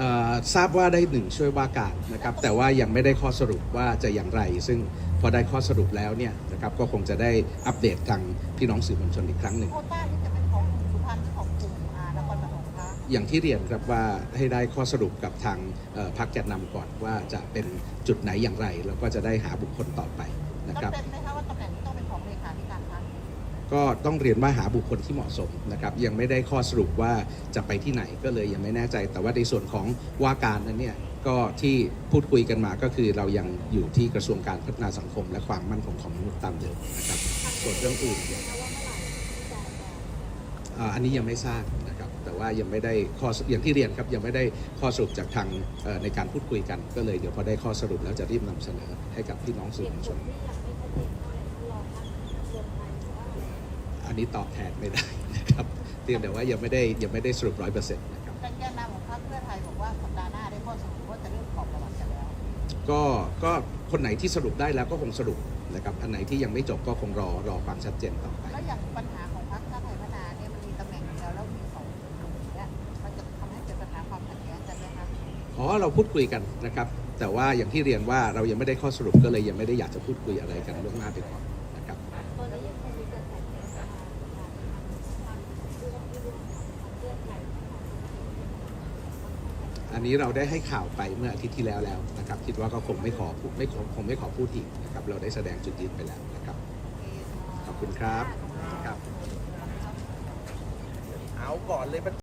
อทราบว่าได้หนึ่งช่วยว่าการนะครับ แต่ว่ายังไม่ได้ข้อสรุปว่าจะอย่างไร ซึ่งพอได้ข้อสรุปแล้วเนี่ยนะครับก็คงจะได้อัปเดตทางพี่น้องสื่อมวลชนอีกครั้งหนึ่ง โควต้าที่จะเป็นของกลุ่มสุพรรณหรือของกลุ่มอ่านครปฐมคะอย่างที่เรียนครับว่าให้ได้ข้อสรุปกับทางเอ่อพรรคแกนนำก่อนว่าจะเป็นจุดไหนอย่างไร แล้วก็จะได้หาบุคคลต่อไปนะครับจำเป็นไหมคะว่าตำแหน่ ก็ต้องเรียนว่าหาบุคคลที่เหมาะสมนะครับยังไม่ได้ข้อสรุปว่าจะไปที่ไหนก็เลยยังไม่แน่ใจ แต่ว่าในส่วนของว่าการนั้นเนี่ยก็ที่พูดคุยกันมาก็คือเรายังอยู่ที่กระทรวงการพัฒนาสังคม และความมั่นคงของมนุษย์ตามเดิมนะครับส่วนเรื่องอื่นอ,อันนี้ยังไม่ทราบนะครับแต่ว่ายังไม่ได้ข้ออย่างที่เรียนครับยังไม่ได้ข้อสรุปจากทางในการพูดคุยกันก็เลยเดี๋ยวพอได้ข้อสรุปแล้วจะรีบนำเสนอให้กับพี่น้องสื่อมวลชน อั นนี้ตอบแทนไม่ได้นะครับเรียนแต่ว่ายังไม่ได้ยังไม่ได้สรุปร้อยเปอร์เซ็นต์นะครับแต่แกนนำของพรรคเพื่อไทยบอกว่าสัปดาห์หน้าได้ข้อสรุปว่าจะเริ่มกรอบประวัติกันแล้ว ก็ก็คนไหนที่สรุปได้แล้วก็คงสรุปนะครับอันไหนที่ยังไม่จบก็คงรอรอความชัดเจนต่อไปแล้วอย่างปัญหาของพรรคชาติไทยพัฒนาเนี่ยมันมีตำแหน่งเดียวแล้วมีสองกลุ่มเนี่ยมันจะทำให้เกิดปัญหาความขัดแย้งกันไหมคะอ๋อเราพูดคุยกันนะครับ แต่ว่าอย่างที่เรียนว่าเรายังไม่ได้ข้อสรุปก็เลยยังไม่ได้อยากจะพูดคุยอะไรกันล่วงหน้าไปก่อนนะครับ อันนี้เราได้ให้ข่าวไปเมื่ออาทิตย์ที่แล้วแล้วนะครับ คิดว่าก็คงไม่ขอพูดไม่ขอคงไม่ขอพูดอีกนะครับ เราได้แสดงจุดยืนไปแล้วนะครับ ขอบคุณครับครับ เอาก่อนเลย